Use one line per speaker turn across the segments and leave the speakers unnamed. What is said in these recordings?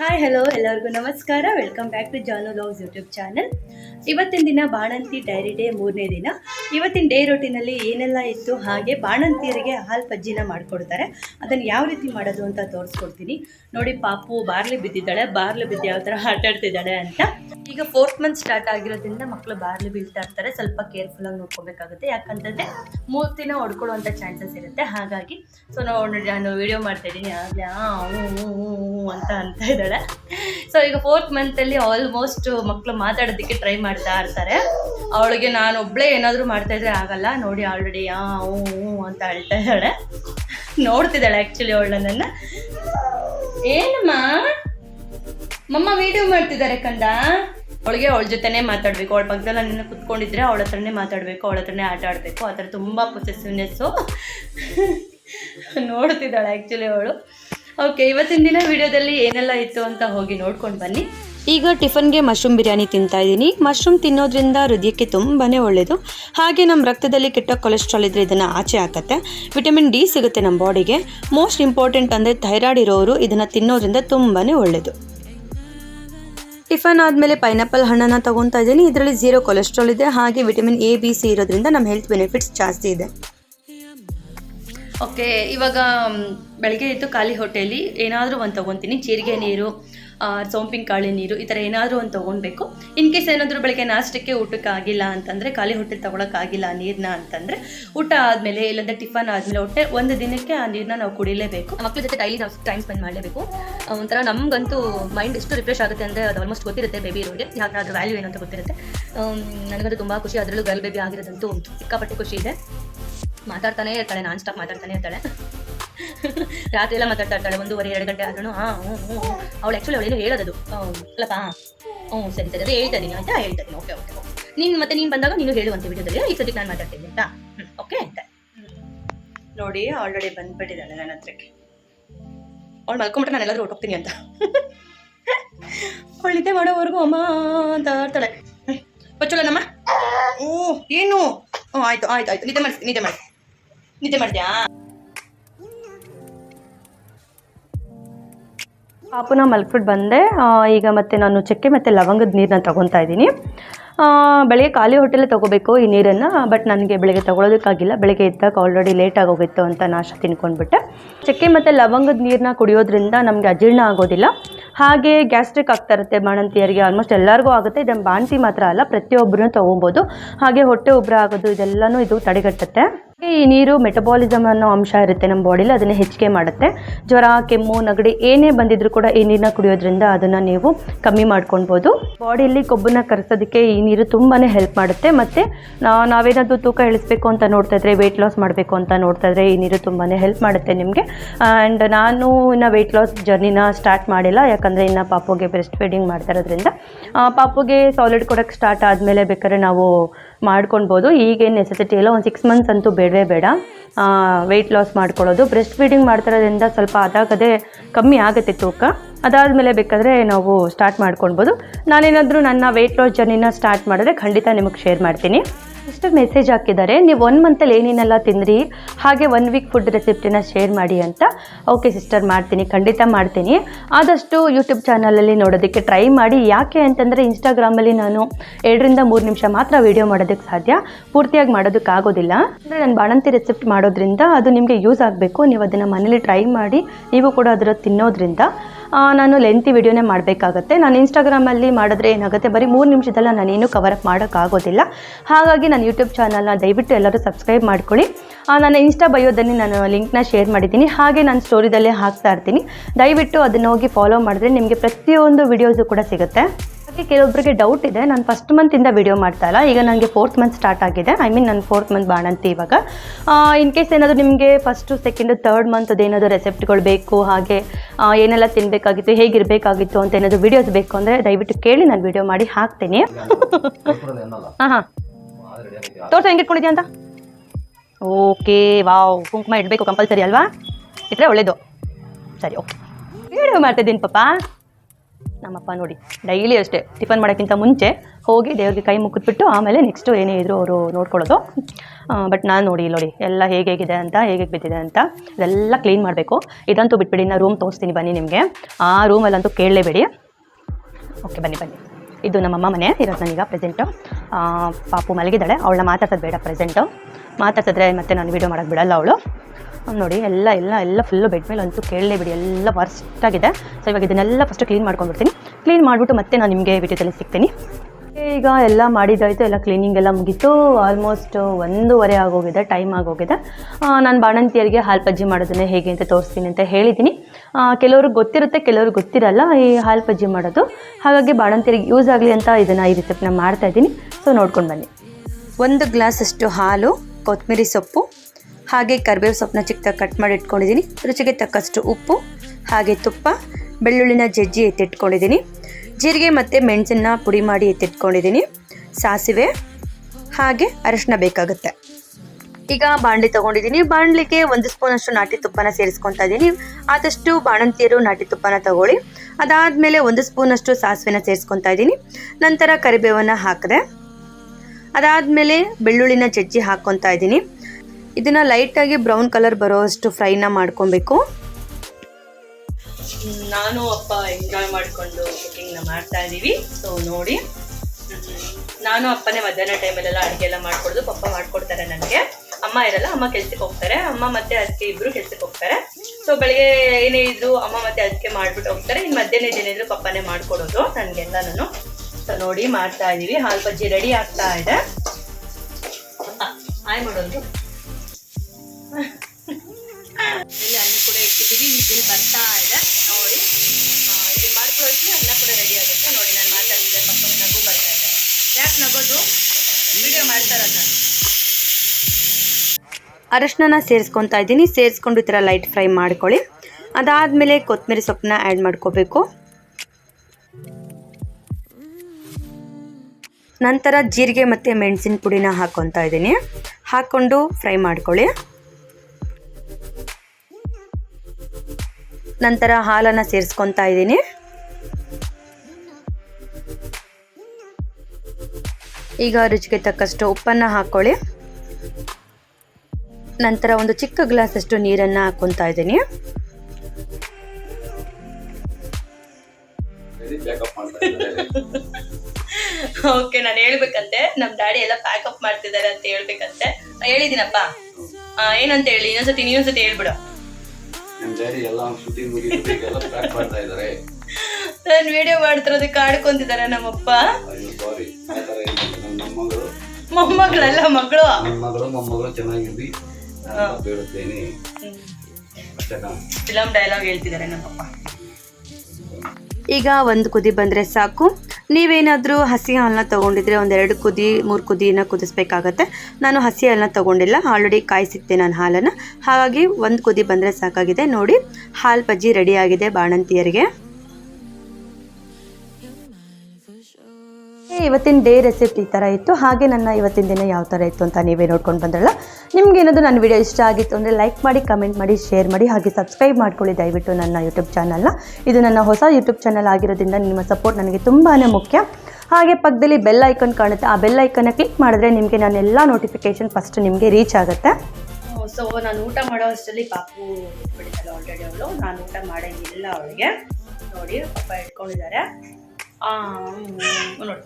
Hi hello ಎಲ್ಲರಿಗೂ ನಮಸ್ಕಾರ. Welcome back to Janu loves YouTube channel ಇವತ್ತಿನ ದಿನ ಬಾಣಂತಿ ಡೈರಿ ಡೇ ಮೂರನೇ ದಿನ. ಇವತ್ತಿನ ಡೇ ರೊಟೀನಲ್ಲಿ ಏನೆಲ್ಲ ಇತ್ತು, ಹಾಗೆ ಬಾಣಂತಿಯರಿಗೆ ಹಾಲು ಪಜ್ಜಿನ ಮಾಡಿಕೊಡ್ತಾರೆ. ಅದನ್ನು ಯಾವ ರೀತಿ ಮಾಡೋದು ಅಂತ ತೋರಿಸ್ಕೊಡ್ತೀನಿ. ನೋಡಿ, ಪಾಪು ಬಾರ್ಲಿ ಬಿದ್ದಿದ್ದಾಳೆ. ಬಾರ್ಲಿ ಬಿದ್ದು ಯಾವ ಥರ ಆಟಾಡ್ತಿದ್ದಾಳೆ ಅಂತ. ಈಗ ಫೋರ್ತ್ ಮಂತ್ ಸ್ಟಾರ್ಟ್ ಆಗಿರೋದ್ರಿಂದ ಮಕ್ಕಳು ಬಾರ್ಲಿ ಬೀಳ್ತಾ ಇರ್ತಾರೆ. ಸ್ವಲ್ಪ ಕೇರ್ಫುಲ್ಲಾಗಿ ನೋಡ್ಕೋಬೇಕಾಗುತ್ತೆ. ಯಾಕಂತಂದರೆ ಮೂರ್ತಿನ ಹೊಡ್ಕೊಳ್ಳುವಂಥ ಚಾನ್ಸಸ್ ಇರುತ್ತೆ. ಹಾಗಾಗಿ ಸೊ ನೋಡಿ ನಾನು ವಿಡಿಯೋ ಮಾಡ್ತಾ ಇದ್ದೀನಿ. ಆಗಲೇ ಅಂತ ಅಂತ ಇದ್ದಾಳೆ. ಸೊ ಈಗ ಫೋರ್ತ್ ಮಂತಲ್ಲಿ ಆಲ್ಮೋಸ್ಟ್ ಮಕ್ಕಳು ಮಾತಾಡೋದಕ್ಕೆ ಟ್ರೈ ಮಾಡ್ತಾ ಇರ್ತಾರೆ. ಅವಳಿಗೆ ನಾನು ಏನಾದರೂ ಮಾಡ್ತಾ ಇದ್ರೆ ಆಗಲ್ಲ. ನೋಡಿ ಆಲ್ರೆಡಿ ಆ ಹ್ಞೂ ಅಂತ ಹೇಳ್ತಾ ಇದ್ದಾಳೆ. ನೋಡ್ತಿದ್ದಾಳೆ ಆ್ಯಕ್ಚುಲಿ ಅವಳು ನನ್ನ. ಏನಮ್ಮ? ಮಮ್ಮ ವಿಡಿಯೋ ಮಾಡ್ತಿದ್ದಾರೆ ಕಂದ ಅವಳಿಗೆ ಅವಳ ಜೊತೆನೇ ಮಾತಾಡಬೇಕು. ಅವಳ ಪಕ್ಕದಲ್ಲಿ ನಿನ್ನ ಕುತ್ಕೊಂಡಿದ್ರೆ ಅವಳ ಹತ್ರನೇ ಮಾತಾಡಬೇಕು. ಅವಳ ಹತ್ರನೇ ಆಟ ಆಡಬೇಕು. ಆ ಥರ ತುಂಬ ನೋಡ್ತಿದ್ದಾಳೆ ಆ್ಯಕ್ಚುಲಿ ಅವಳು. ಓಕೆ ಇವತ್ತಿನ ದಿನ ವಿಡಿಯೋದಲ್ಲಿ ಏನೆಲ್ಲ ಇತ್ತು ಅಂತ ಹೋಗಿ ನೋಡ್ಕೊಂಡು ಬನ್ನಿ.
ಈಗ ಟಿಫನ್ಗೆ ಮಶ್ರೂಮ್ ಬಿರಿಯಾನಿ ತಿಂತಾ ಇದ್ದೀನಿ. ಮಶ್ರೂಮ್ ತಿನ್ನೋದ್ರಿಂದ ಹೃದಯಕ್ಕೆ ತುಂಬಾ ಒಳ್ಳೆಯದು ಹಾಗೆ ನಮ್ಮ ರಕ್ತದಲ್ಲಿ ಕೆಟ್ಟ ಕೊಲೆಸ್ಟ್ರಾಲ್ ಇದ್ದರೆ ಇದನ್ನು ಆಚೆ ಹಾಕತ್ತೆ. ವಿಟಮಿನ್ ಡಿ ಸಿಗುತ್ತೆ ನಮ್ಮ ಬಾಡಿಗೆ ಮೋಸ್ಟ್ ಇಂಪಾರ್ಟೆಂಟ್ ಅಂದರೆ ಥೈರಾಯ್ಡ್ ಇರೋರು ಇದನ್ನು ತಿನ್ನೋದ್ರಿಂದ ತುಂಬಾ ಒಳ್ಳೆಯದು ಟಿಫನ್ ಆದಮೇಲೆ ಪೈನಾಪಲ್ ಹಣ್ಣನ್ನು ತಗೊತಾ ಇದ್ದೀನಿ. ಇದರಲ್ಲಿ ಝೀರೋ ಕೊಲೆಸ್ಟ್ರಾಲ್ ಇದೆ. ಹಾಗೆ ವಿಟಮಿನ್ ಎ ಬಿ ಸಿ ಇರೋದ್ರಿಂದ ನಮ್ಮ ಹೆಲ್ತ್ ಬೆನಿಫಿಟ್ಸ್ ಜಾಸ್ತಿ ಇದೆ.
ಓಕೆ, ಇವಾಗ ಬೆಳಗ್ಗೆ ಇತ್ತು ಖಾಲಿ ಹೊಟ್ಟೆಯಲ್ಲಿ ಏನಾದರೂ ಒಂದು ತೊಗೊತೀನಿ, ಜೀರಿಗೆ ನೀರು ಸೋಂಪಿನ ಕಾಳಿ ನೀರು, ಈ ಥರ ಏನಾದರೂ ಒಂದು ತೊಗೊಳ್ಬೇಕು ಇನ್ ಕೇಸ್ ಏನಾದರೂ ಬೆಳಗ್ಗೆ ನಾಷ್ಟಕ್ಕೆ ಊಟಕ್ಕೆ ಆಗಿಲ್ಲ ಅಂತಂದರೆ, ಖಾಲಿ ಹೊಟ್ಟೆ ತೊಗೊಳಕ್ಕಾಗಿಲ್ಲ ನೀರನ್ನ ಅಂತಂದರೆ, ಊಟ ಆದಮೇಲೆ ಇಲ್ಲಾಂದರೆ ಟಿಫನ್ ಆದಮೇಲೆ ಹೊಟ್ಟೆ ಒಂದು ದಿನಕ್ಕೆ ಆ ನೀರನ್ನ ನಾವು ಕುಡಿಲೇಬೇಕು.
ಮಕ್ಕಳ ಜೊತೆ ಡೈಲಿ ನಾವು ಟೈಮ್ ಸ್ಪೆಂಡ್ ಮಾಡಲೇಬೇಕು. ಒಂಥರ ನಮಗಂತೂ ಮೈಂಡ್ ಎಷ್ಟು ರಿಫ್ರೆಶ್ ಆಗುತ್ತೆ ಅಂದರೆ ಅದು ಆಲ್ಮೋಸ್ಟ್ ಗೊತ್ತಿರುತ್ತೆ ಬೇಬಿ ಇರೋರಿಗೆ ಯಾಕೆ ಅದ್ರ ವ್ಯಾಲ್ಯೂ ಏನಂತ ಅಂತ ಗೊತ್ತಿರುತ್ತೆ. ನನಗಂತೂ ತುಂಬ ಖುಷಿ, ಅದರಲ್ಲೂ ಗರ್ಲ್ ಬೇಬಿ ಆಗಿರೋದಂತೂ ಸಿಕ್ಕಾಪಟ್ಟೆ ಖುಷಿ ಇದೆ. ಮಾತಾಡ್ತಾನೆ ಇರ್ತಾಳೆ ನಾನ್ ಸ್ಟಾಪ್ ಮಾತಾಡ್ತಾನೆ ಇರ್ತಾಳೆ. ರಾತ್ರಿ ಎಲ್ಲ ಮಾತಾಡ್ತಾ ಇರ್ತಾಳೆ, ಒಂದೂವರೆ, ಎರಡು ಗಂಟೆ ಆದ್ರೂ ಹಾಂ ಹ್ಞೂ ಹ್ಞೂ ಅವಳು ಆ್ಯಕ್ಚುಲಿ ಅವಳೇನು ಹೇಳೋದು ಅಲ್ಲಪ್ಪ ಹ್ಞೂ ಸರಿ ಸರಿ, ಅದೇ ಹೇಳ್ತಾ ಆಯ್ತಾ? ಹೇಳ್ತೀನಿ ಹೇಳ್ತಾ ಓಕೆ ಓಕೆ ನೀನು ಮತ್ತೆ ನೀನು ಬಂದಾಗ ನೀನು ಹೇಳುವಂತೆ ವಿಡಿಯೋದಲ್ಲಿ ಈ ಸದ್ಯಕ್ಕೆ ನಾನು ಮಾತಾಡ್ತೀನಿ ಅಂತ ಓಕೆ ಅಂತ
ನೋಡಿ ಆಲ್ರೆಡಿ ಬಂದ್ಬಿಟ್ಟಿದ್ದಾಳೆ ನನ್ನ ಹತ್ರಕ್ಕೆ. ಅವಳು ಮಲ್ಕೊಂಬಿಟ್ರೆ ನಾನು ಎಲ್ಲಾದ್ರೂ ಹೋಗ್ತೀನಿ ಅಂತ. ಅವಳಿದ್ದೆ ಮಾಡೋವರೆಗೂ ಅಮ್ಮ ಅಂತ ಆಡ್ತಾಳೆ. ಬಚ್ಚೋಳನಮ್ಮ ಓ, ಏನು? ಹ್ಞೂ ಆಯ್ತು ಆಯ್ತು ಆಯ್ತು. ನಿದ್ದೆ ಮಾಡಿಸಿ ನಿದ್ದೆ ಮಾಡಿ ನಿದ್ದೆ ಮಾಡ್ತೀಯಾ?
ಪಾಪುನ ಮಲ್ಕ್ಬಿಟ್ಟು ಬಂದೆ. ಈಗ ಮತ್ತೆ ನಾನು ಚಕ್ಕೆ ಮತ್ತು ಲವಂಗದ ನೀರನ್ನ ತೊಗೊತಾ ಇದ್ದೀನಿ. ಬೆಳಗ್ಗೆ ಖಾಲಿ ಹೋಟೆಲೇ ತೊಗೋಬೇಕು ಈ ನೀರನ್ನು, ಬಟ್ ನನಗೆ ಬೆಳಗ್ಗೆ ತೊಗೊಳೋದಕ್ಕಾಗಿಲ್ಲ. ಬೆಳಗ್ಗೆ ಎದ್ದಾಗ ಆಲ್ರೆಡಿ ಲೇಟ್ ಆಗೋಗಿತ್ತು ಅಂತ ನಾಶ ತಿನ್ಕೊಂಡ್ಬಿಟ್ಟೆ. ಚಕ್ಕೆ ಮತ್ತು ಲವಂಗದ ನೀರನ್ನ ಕುಡಿಯೋದ್ರಿಂದ ನಮಗೆ ಅಜೀರ್ಣ ಆಗೋದಿಲ್ಲ. ಹಾಗೆ ಗ್ಯಾಸ್ಟ್ರಿಕ್ ಆಗ್ತಾ ಇರುತ್ತೆ ಬಾಣಂತಿಯರಿಗೆ. ಆಲ್ಮೋಸ್ಟ್ ಎಲ್ಲರಿಗೂ ಆಗುತ್ತೆ. ಇದನ್ನು ಬಾಣಂತಿ ಮಾತ್ರ ಅಲ್ಲ ಪ್ರತಿಯೊಬ್ಬರೂ ತೊಗೊಬೋದು. ಹಾಗೆ ಹೊಟ್ಟೆ ಉಬ್ಬರ ಆಗೋದು, ಇದೆಲ್ಲನೂ ಇದು ತಡೆಗಟ್ಟುತ್ತೆ. ಈ ನೀರು ಮೆಟಬಾಲಿಸಮ್ ಅನ್ನೋ ಅಂಶ ಇರುತ್ತೆ ನಮ್ಮ ಬಾಡಿಲಿ ಅದನ್ನು ಹೆಚ್ಚಿಗೆ ಮಾಡುತ್ತೆ. ಜ್ವರ, ಕೆಮ್ಮು, ನೆಗಡಿ, ಏನೇ ಬಂದಿದ್ರು ಕೂಡ ಈ ನೀರನ್ನ ಕುಡಿಯೋದ್ರಿಂದ ಅದನ್ನು ನೀವು ಕಮ್ಮಿ ಮಾಡ್ಕೊಳ್ಬೋದು. ಬಾಡಿಯಲ್ಲಿ ಕೊಬ್ಬನ್ನ ಕರೆಸೋದಕ್ಕೆ ಈ ನೀರು ತುಂಬಾ ಹೆಲ್ಪ್ ಮಾಡುತ್ತೆ. ಮತ್ತು ನಾವೇನಾದರೂ ತೂಕ ಇಳಿಸ್ಬೇಕು ಅಂತ ನೋಡ್ತಾ ಇದ್ರೆ ವೆಯ್ಟ್ ಲಾಸ್ ಮಾಡಬೇಕು ಅಂತ ನೋಡ್ತಾ ಇದ್ರೆ ಈ ನೀರು ತುಂಬಾ ಹೆಲ್ಪ್ ಮಾಡುತ್ತೆ ನಿಮಗೆ. ಆ್ಯಂಡ್ ನಾನು ಇನ್ನು ವೆಯ್ಟ್ ಲಾಸ್ ಜರ್ನಿನ ಸ್ಟಾರ್ಟ್ ಮಾಡಿಲ್ಲ. ಯಾಕಂದರೆ ಇನ್ನು ಪಾಪುಗೆ ಬ್ರೆಸ್ಟ್ ಫೀಡಿಂಗ್ ಮಾಡ್ತಾ ಇರೋದ್ರಿಂದ. ಪಾಪುಗೆ ಸಾಲಿಡ್ ಕೊಡೋಕ್ಕೆ ಸ್ಟಾರ್ಟ್ ಆದಮೇಲೆ ಬೇಕಾದ್ರೆ ನಾವು ಮಾಡ್ಕೊಳ್ಬೋದು. ಈಗೇನು ನೆಸೆಸಿಟಿ ಇಲ್ಲ, ಒಂದು ಸಿಕ್ಸ್ ಮಂತ್ಸ್ ಅಂತೂ ಬೇಡವೇ ಬೇಡ. ವೆಯ್ಟ್ ಲಾಸ್ ಮಾಡ್ಕೊಳ್ಳೋದು. ಬ್ರೆಸ್ಟ್ ಫೀಡಿಂಗ್ ಮಾಡ್ತಿರೋದ್ರಿಂದ ಸ್ವಲ್ಪ ಅದಾಗದೇ ಕಮ್ಮಿ ಆಗುತ್ತೆ ತೂಕ. ಅದಾದಮೇಲೆ ಬೇಕಾದರೆ ನಾವು ಸ್ಟಾರ್ಟ್ ಮಾಡ್ಕೊಳ್ಬೋದು. ನಾನೇನಾದರೂ ನನ್ನ ವೆಯ್ಟ್ ಲಾಸ್ ಜರ್ನಿನ ಸ್ಟಾರ್ಟ್ ಮಾಡಿದ್ರೆ ಖಂಡಿತ ನಿಮಗೆ ಶೇರ್ ಮಾಡ್ತೀನಿ. ಇಷ್ಟು ಮೆಸೇಜ್ ಹಾಕಿದ್ದಾರೆ. ನೀವು ಒನ್ ಮಂತಲ್ಲಿ ಏನೇನೆಲ್ಲ ತಿಂದ್ರಿ, ಹಾಗೆ ಒನ್ ವೀಕ್ ಫುಡ್ ರೆಸಿಪ್ಟಿನ ಶೇರ್ ಮಾಡಿ ಅಂತ. ಓಕೆ ಸಿಸ್ಟರ್ ಮಾಡ್ತೀನಿ. ಖಂಡಿತ ಮಾಡ್ತೀನಿ. ಆದಷ್ಟು ಯೂಟ್ಯೂಬ್ ಚಾನಲಲ್ಲಿ ನೋಡೋದಕ್ಕೆ ಟ್ರೈ ಮಾಡಿ. ಯಾಕೆ ಅಂತಂದರೆ ಇನ್ಸ್ಟಾಗ್ರಾಮಲ್ಲಿ ನಾನು ಎರಡರಿಂದ ಮೂರು ನಿಮಿಷ ಮಾತ್ರ ವೀಡಿಯೋ ಮಾಡೋದಕ್ಕೆ ಸಾಧ್ಯ. ಪೂರ್ತಿಯಾಗಿ ಮಾಡೋದಕ್ಕಾಗೋದಿಲ್ಲ. ಅಂದರೆ ನಾನು ಬಾಣಂತಿ ರೆಸಿಪ್ಟ್ ಮಾಡೋದ್ರಿಂದ ಅದು ನಿಮಗೆ ಯೂಸ್ ಆಗಬೇಕು. ನೀವು ಅದನ್ನು ಮನೇಲಿ ಟ್ರೈ ಮಾಡಿ. ನೀವು ಕೂಡ ಅದರ ತಿನ್ನೋದ್ರಿಂದ. ನಾನು ಲೆಂತಿ ವಿಡಿಯೋನೇ ಮಾಡಬೇಕಾಗತ್ತೆ. ನಾನು ಇನ್ಸ್ಟಾಗ್ರಾಮಲ್ಲಿ ಮಾಡಿದ್ರೆ ಏನಾಗುತ್ತೆ? ಬರೀ ಮೂರು ನಿಮಿಷದಲ್ಲ ನಾನೇನು ಕವರ್ ಅಪ್ ಮಾಡೋಕ್ಕಾಗೋದಿಲ್ಲ. ಹಾಗಾಗಿ ನಾನು ಯೂಟ್ಯೂಬ್ ಚಾನಲ್ನ ದಯವಿಟ್ಟು ಎಲ್ಲರೂ ಸಬ್ಸ್ಕ್ರೈಬ್ ಮಾಡ್ಕೊಳ್ಳಿ. ನನ್ನ ಇನ್ಸ್ಟಾ ಬಯೋದಲ್ಲಿ ನಾನು ಲಿಂಕ್ನ ಶೇರ್ ಮಾಡಿದ್ದೀನಿ. ಹಾಗೆ ನಾನು ಸ್ಟೋರಿದಲ್ಲೇ ಹಾಕ್ತಾ ಇರ್ತೀನಿ. ದಯವಿಟ್ಟು ಅದನ್ನು ಹೋಗಿ ಫಾಲೋ ಮಾಡಿದ್ರೆ ನಿಮಗೆ ಪ್ರತಿಯೊಂದು ವಿಡಿಯೋಸು ಕೂಡ ಸಿಗುತ್ತೆ. ಹಾಗೆ ಕೆಲವೊಬ್ಬರಿಗೆ ಡೌಟ್ ಇದೆ. ನಾನು ಫಸ್ಟ್ ಮಂತಿಂದ ವಿಡಿಯೋ ಮಾಡ್ತಾ ಇಲ್ಲ. ಈಗ ನನಗೆ ಫೋರ್ತ್ ಮಂತ್ ಸ್ಟಾರ್ಟ್ ಆಗಿದೆ. ಐ ಮೀನ್ ನಾನು ಫೋರ್ತ್ ಮಂತ್ ಬಾಣಂತಿ ಇವಾಗ. ಇನ್ ಕೇಸ್ ಏನಾದರೂ ನಿಮಗೆ ಫಸ್ಟು ಸೆಕೆಂಡ್ ಥರ್ಡ್ ಮಂತ್ ಏನಾದರೂ ರೆಸಿಪ್ಟ್ಗಳು ಬೇಕು ಹಾಗೆ ಏನೆಲ್ಲ ತಿನ್ನಬೇಕಾಗಿತ್ತು ಹೇಗಿರಬೇಕಾಗಿತ್ತು ಅಂತ ಏನಾದರೂ ವಿಡಿಯೋಸ್ ಬೇಕು ಅಂದರೆ ದಯವಿಟ್ಟು ಕೇಳಿ ನಾನು ವಿಡಿಯೋ ಮಾಡಿ ಹಾಕ್ತೀನಿ. ಹಾಂ ಹಾಂ ತೋರ್ಸ ಹೆಂಗೆ ಇಟ್ಕೊಂಡಿದ್ಯಾ ಅಂತ? ಓಕೆ ವಾವ್ ಕುಂಕುಮ ಇಡಬೇಕು ಕಂಪಲ್ಸರಿ ಅಲ್ವಾ? ಇಟ್ಟರೆ ಒಳ್ಳೇದು. ಸರಿ ಓಕೆ ವಿಡಿಯೋ ಮಾಡ್ತಿದ್ದೀನಿ ಪಾಪ ನಮ್ಮಪ್ಪ ನೋಡಿ ಡೈಲಿ ಅಷ್ಟೇ ಟಿಫನ್ ಮಾಡೋಕ್ಕಿಂತ ಮುಂಚೆ ಹೋಗಿ ದೇವ್ರಿಗೆ ಕೈ ಮುಗಿದ್ಬಿಟ್ಟು ಆಮೇಲೆ ನೆಕ್ಸ್ಟು ಏನೇ ಇದ್ರು ಅವರು ನೋಡ್ಕೊಳ್ಳೋದು. ಬಟ್ ನಾನು ನೋಡಿ ನೋಡಿ, ಎಲ್ಲ ಹೇಗೆ ಹೇಗಿದೆ ಅಂತ, ಹೇಗೆ ಬಿದ್ದಿದೆ ಅಂತ, ಇದೆಲ್ಲ ಕ್ಲೀನ್ ಮಾಡಬೇಕು. ಇದಂತೂ ಬಿಟ್ಬಿಡಿ ನಾನು ರೂಮ್ ತೋರಿಸ್ತೀನಿ ಬನ್ನಿ ನಿಮಗೆ. ಆ ರೂಮಲ್ಲಂತೂ ಕೇಳಲೇಬೇಡಿ. ಓಕೆ ಬನ್ನಿ ಬನ್ನಿ. ಇದು ನಮ್ಮಮ್ಮ ಮನೆ ಇರೋದು ನಾನೀಗ ಪ್ರೆಸೆಂಟು ಪಾಪು ಮಲಗಿದ್ದಾಳೆ, ಅವಳನ್ನ ಮಾತಾಡ್ಸೋದು ಬೇಡ ಪ್ರೆಸೆಂಟು ಮಾತಾಡ್ತಿದ್ರೆ ಮತ್ತೆ ನಾನು ವೀಡಿಯೋ ಮಾಡೋಕ್ಕೆ ಬಿಡಲ್ಲ ಅವಳು. ನೋಡಿ, ಎಲ್ಲ ಎಲ್ಲ ಎಲ್ಲ ಫುಲ್ಲು ಬೆಡ್ ಮೇಲೆ ಅಂತೂ ಕೇಳಲೇ ಬಿಡಿ, ಎಲ್ಲ ವರ್ಸ್ಟ್ ಆಗಿದೆ. ಸೊ ಇವಾಗ ಇದನ್ನೆಲ್ಲ ಫಸ್ಟು ಕ್ಲೀನ್ ಮಾಡ್ಕೊಂಡ್ಬಿಡ್ತೀನಿ. ಕ್ಲೀನ್ ಮಾಡಿಬಿಟ್ಟು ಮತ್ತೆ ನಾನು ನಿಮಗೆ ವಿಡಿಯೋದಲ್ಲಿ ಸಿಗ್ತೀನಿ ಈಗ ಎಲ್ಲ ಮಾಡಿದ್ದಾಯಿತು ಎಲ್ಲ ಕ್ಲೀನಿಂಗ್ ಎಲ್ಲ ಮುಗೀತು. ಆಲ್ಮೋಸ್ಟ್ ಒಂದೂವರೆ ಆಗೋಗಿದೆ ಟೈಮ್ ಆಗೋಗಿದೆ. ನಾನು ಬಾಣಂತಿಯರಿಗೆ ಹಾಲು ಪಜ್ಜಿ ಮಾಡೋದನ್ನ ಹೇಗೆ ಅಂತ ತೋರಿಸ್ತೀನಿ ಅಂತ ಹೇಳಿದ್ದೀನಿ ಕೆಲವ್ರಿಗೆ ಗೊತ್ತಿರುತ್ತೆ ಕೆಲವ್ರಿಗೆ ಗೊತ್ತಿರಲ್ಲ ಈ ಹಾಲು ಪಜ್ಜಿ ಮಾಡೋದು. ಹಾಗಾಗಿ ಬಾಣಂತಿಯರಿಗೆ ಯೂಸ್ ಆಗಲಿ ಅಂತ ಇದನ್ನು ಈ ರೆಸಿಪಿನ ಮಾಡ್ತಾ ಇದ್ದೀನಿ. ಸೊ ನೋಡ್ಕೊಂಡು ಬನ್ನಿ.
ಒಂದು ಗ್ಲಾಸಷ್ಟು ಹಾಲು ಕೊತ್ತಂಬರಿ ಸೊಪ್ಪು, ಹಾಗೆ ಕರಿಬೇವು ಸೊಪ್ಪನ್ನ ಚಿಕ್ಕದಾಗಿ ಕಟ್ ಮಾಡಿ ಇಟ್ಕೊಂಡಿದ್ದೀನಿ ರುಚಿಗೆ ತಕ್ಕಷ್ಟು ಉಪ್ಪು, ಹಾಗೆ ತುಪ್ಪ, ಬೆಳ್ಳುಳ್ಳಿನ ಜಜ್ಜಿ ಎತ್ತಿಟ್ಕೊಂಡಿದ್ದೀನಿ ಜೀರಿಗೆ ಮತ್ತು ಮೆಣಸನ್ನ ಪುಡಿ ಮಾಡಿ ಎತ್ತಿಟ್ಕೊಂಡಿದ್ದೀನಿ. ಸಾಸಿವೆ, ಹಾಗೆ ಅರಶಿನ ಬೇಕಾಗುತ್ತೆ. ಈಗ ಬಾಣಲಿ ತೊಗೊಂಡಿದ್ದೀನಿ. ಬಾಣಲಿಗೆ ಒಂದು ಸ್ಪೂನಷ್ಟು ನಾಟಿ ತುಪ್ಪನ ಸೇರಿಸ್ಕೊತಾ ಇದ್ದೀನಿ. ಆದಷ್ಟು ಬಾಣಂತಿಯರು ನಾಟಿ ತುಪ್ಪನ ತಗೊಳ್ಳಿ. ಅದಾದಮೇಲೆ ಒಂದು ಸ್ಪೂನಷ್ಟು ಸಾಸಿವೆನ ಸೇರಿಸ್ಕೊತಾ ಇದ್ದೀನಿ. ನಂತರ ಕರಿಬೇವನ್ನು ಹಾಕಿದೆ, ಅದಾದಮೇಲೆ ಬೆಳ್ಳುಳ್ಳಿನ ಜಜ್ಜಿ ಹಾಕ್ಕೊತಾ ಇದ್ದೀನಿ. ಇದನ್ನು ಲೈಟಾಗಿ ಬ್ರೌನ್ ಕಲರ್ ಬರೋವಷ್ಟು ಫ್ರೈನ ಮಾಡ್ಕೊಬೇಕು.
ನಾನು, ಅಪ್ಪ ಎಂಜಾಯ್ ಮಾಡಿಕೊಂಡು ಕುಕಿಂಗ್ನ ಮಾಡ್ತಾ ಇದ್ದೀವಿ ಸೊ ನೋಡಿ. ನಾನು ಅಪ್ಪನೇ ಮಧ್ಯಾಹ್ನ ಟೈಮಲ್ಲೆಲ್ಲ ಅಡುಗೆ ಎಲ್ಲ ಮಾಡಿಕೊಡೋದು, ಪಪ್ಪ ಮಾಡಿಕೊಡ್ತಾರೆ ನನಗೆ. ಅಮ್ಮ ಇರಲ್ಲ, ಅಮ್ಮ ಕೆಲ್ಸಕ್ಕೆ ಹೋಗ್ತಾರೆ. ಅಮ್ಮ ಮತ್ತೆ ಅದಕ್ಕೆ ಇಬ್ಬರು ಕೆಲ್ಸಕ್ಕೆ ಹೋಗ್ತಾರೆ. ಸೊ ಬೆಳಗ್ಗೆ ಏನೇ ಇದ್ರು ಅಮ್ಮ ಮತ್ತೆ ಅದಕ್ಕೆ ಮಾಡಿಬಿಟ್ಟು ಹೋಗ್ತಾರೆ. ಇನ್ನು ಮಧ್ಯಾಹ್ನ ಏನಿದ್ರು ಪಪ್ಪನೇ ಮಾಡ್ಕೊಡೋದು ನನಗೆಲ್ಲ ನಾನು ಸೊ ನೋಡಿ ಮಾಡ್ತಾ ಇದ್ದೀವಿ ಹಾಲು ಬಜ್ಜಿ ರೆಡಿ ಆಗ್ತಾ ಇದೆ. ಆಯ್ ಮಾಡೋದು. ಇಟ್ಟಿದ್ದೀವಿ ವಿಸಿಲ್ ಬರ್ತಾ ಇದೆ. ನೋಡಿ ಇಲ್ಲಿ ಮಾಡ್ಕೊಳ್ಳಿ ಅನ್ನ ಕೂಡ ರೆಡಿ ಆಗುತ್ತೆ ನೋಡಿ, ನಾನು ಮಾತಾಡಿದ್ದೆ ಪಕ್ಕ ನಗು ಬರ್ತಾ ಇದೆ. ಯಾಕೆ ನಗೋದು? ವಿಡಿಯೋ ಮಾಡ್ತಾರ
ಅರಶಿನ ಸೇರಿಸ್ಕೊತಾ ಇದ್ದೀನಿ. ಸೇರಿಸ್ಕೊಂಡು ಈ ಥರ ಲೈಟ್ ಫ್ರೈ ಮಾಡ್ಕೊಳ್ಳಿ. ಅದಾದಮೇಲೆ ಕೊತ್ತಂಬರಿ ಸೊಪ್ಪನ್ನ ಆ್ಯಡ್ ಮಾಡ್ಕೋಬೇಕು. ನಂತರ ಜೀರಿಗೆ ಮತ್ತು ಮೆಣಸಿನ ಪುಡಿನ ಹಾಕ್ಕೊತಾ ಇದ್ದೀನಿ. ಹಾಕ್ಕೊಂಡು ಫ್ರೈ ಮಾಡ್ಕೊಳ್ಳಿ. ನಂತರ ಹಾಲನ್ನು ಸೇರಿಸ್ಕೊತಾ ಇದ್ದೀನಿ. ಈಗ ರುಚಿಗೆ ತಕ್ಕಷ್ಟು ಉಪ್ಪನ್ನು ಹಾಕ್ಕೊಳ್ಳಿ ನಂತರ ಒಂದು ಚಿಕ್ಕ ಗ್ಲಾಸಷ್ಟು ನೀರನ್ನು ಹಾಕ್ಕೊತಾ ಇದ್ದೀನಿ.
ಓಕೆ, ನಾನು ಹೇಳ್ಬೇಕಂತೆ. ನಮ್ಮ ಡ್ಯಾಡಿ ಎಲ್ಲ ಪ್ಯಾಕಪ್ ಮಾಡ್ತಿದ್ದಾರೆ ಅಂತ ಹೇಳ್ಬೇಕಂತೆ. ಹೇಳಿದಿನಪ್ಪ ಏನಂತ ಹೇಳಿ? ಇನ್ನೊಂದ್ಸತಿ ಇನ್ನೊಂದ್ಸತಿ ಹೇಳ್ಬಿಡು.
ನಮ್ಮ ಡ್ಯಾಡಿ ಎಲ್ಲ ಶೂಟಿಂಗ್ ಮುಗಿದು ಈಗೆಲ್ಲ ಪ್ಯಾಕ್ ಮಾಡ್ತಾ ಇದ್ದಾರೆ
ನಾನು ವಿಡಿಯೋ ಮಾಡ್ತಿರೋದಕ್ಕೆ ಆಡ್ಕೊಂತಿದ್ದಾರೆ ನಮ್ಮಪ್ಪ.
ಅಯ್ಯೋ ಸಾರಿ ಆ ಥರ ಏನಿಲ್ಲ ನಮ್ಮ ಮೊಮ್ಮಗಳು.
ಮೊಮ್ಮಗಳಲ್ಲ ಮಗಳು?
ಮೊಮ್ಮಗಳು ಚೆನ್ನಾಗಿರ್ಲಿ. ಅಂತ ಬೇಡುತ್ತೇನೆ
ಫಿಲಮ್ ಡೈಲಾಗ್ ಹೇಳ್ತಿದ್ದಾರೆ ನಮ್ಮಪ್ಪ.
ಈಗ ಒಂದು ಕುದಿ ಬಂದರೆ ಸಾಕು. ನೀವೇನಾದರೂ ಹಸಿ ಹಾಲನ್ನ ತೊಗೊಂಡಿದ್ರೆ ಒಂದೆರಡು ಕುದಿ, ಮೂರು ಕುದಿನ ಕುದಿಸ್ಬೇಕಾಗತ್ತೆ. ನಾನು ಹಸಿ ಹಾಲನ್ನ ತೊಗೊಂಡಿಲ್ಲ. ಆಲ್ರೆಡಿ ಕಾಯಿಸಿದ್ದೆ ನಾನು ಹಾಲನ್ನು. ಹಾಗಾಗಿ ಒಂದು ಕುದಿ ಬಂದರೆ ಸಾಕಾಗಿದೆ. ನೋಡಿ, ಹಾಲು ಬಜ್ಜಿ ರೆಡಿಯಾಗಿದೆ ಬಾಣಂತಿಯರಿಗೆ.
ಇವತ್ತಿನ ಡೇ ರೆಸಿಪಿ ಈ ಥರ ಇತ್ತು. ಹಾಗೆ ನನ್ನ ಇವತ್ತಿನ ದಿನ ಯಾವ ಥರ ಇತ್ತು ಅಂತ ನೀವೇ ನೋಡ್ಕೊಂಡು ಬಂದ್ರಲ್ಲ. ನಿಮ್ಗೆ ಏನಾದರೂ ನನ್ನ ವಿಡಿಯೋ ಇಷ್ಟ ಆಗಿತ್ತು ಅಂದರೆ ಲೈಕ್ ಮಾಡಿ ಕಮೆಂಟ್ ಮಾಡಿ ಶೇರ್ ಮಾಡಿ, ಹಾಗೆ ಸಬ್ಸ್ಕ್ರೈಬ್ ಮಾಡ್ಕೊಳ್ಳಿ. ದಯವಿಟ್ಟು ನನ್ನ ಯೂಟ್ಯೂಬ್ ಚಾನಲ್ನ ಇದು ನನ್ನ ಹೊಸ ಯೂಟ್ಯೂಬ್ ಚಾನಲ್ ಆಗಿರೋದ್ರಿಂದ ನಿಮ್ಮ ಸಪೋರ್ಟ್ ನನಗೆ ತುಂಬಾ ಮುಖ್ಯ. ಹಾಗೆ ಪಕ್ಕದಲ್ಲಿ ಬೆಲ್ ಐಕನ್ ಕಾಣುತ್ತೆ. ಆ ಬೆಲ್ ಐಕನ್ನ ಕ್ಲಿಕ್ ಮಾಡಿದ್ರೆ ನಿಮಗೆ ನನ್ನ ಎಲ್ಲ ನೋಟಿಫಿಕೇಷನ್ ಫಸ್ಟ್ ನಿಮಗೆ ರೀಚ್ ಆಗುತ್ತೆ.
ಸೊ ನಾನು ಊಟ ಮಾಡೋ ಅಷ್ಟರಲ್ಲಿ ಪಾಪು ಬಿಡಿಸಲ್ಲ ಆಲ್ರೆಡಿ ಅವಳು. ನಾನು ಊಟ ಮಾಡೋಂಗಿಲ್ಲ ಅವಳಿಗೆ. ನೋಡಿ, ಪಾಪ ಇಟ್ಕೊಂಡಿದ್ದಾರೆ
ನೋಡಿ.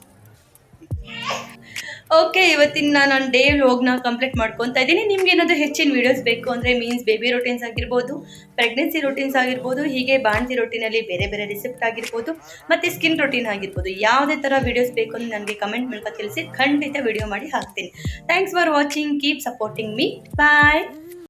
ಓಕೆ ಇವತ್ತಿನ ನಾನು ಡೇ ವ್ಲಾಗ್ನ ಕಂಪ್ಲೀಟ್ ಮಾಡ್ಕೊತ ಇದ್ದೀನಿ. ನಿಮ್ಗೆ ಏನಾದರೂ ಹೆಚ್ಚಿನ ವೀಡಿಯೋಸ್ ಬೇಕು ಅಂದರೆ ಮೀನ್ಸ್ ಬೇಬಿ ರೊಟೀನ್ಸ್ ಆಗಿರ್ಬೋದು ಪ್ರೆಗ್ನೆನ್ಸಿ ರೊಟೀನ್ಸ್ ಆಗಿರ್ಬೋದು, ಹೀಗೆ ಬಾಣತಿ ರೊಟೀನಲ್ಲಿ ಬೇರೆ ಬೇರೆ ರೆಸಿಪ್ಟ್ ಆಗಿರ್ಬೋದು, ಮತ್ತು ಸ್ಕಿನ್ ರೊಟೀನ್ ಆಗಿರ್ಬೋದು, ಯಾವುದೇ ಥರ ವೀಡಿಯೋಸ್ ಬೇಕು ಅಂತ ನನಗೆ ಕಮೆಂಟ್ ಮೂಲಕ ತಿಳಿಸಿ ಖಂಡಿತ ವೀಡಿಯೋ ಮಾಡಿ ಹಾಕ್ತೀನಿ. Thanks for watching keep supporting me bye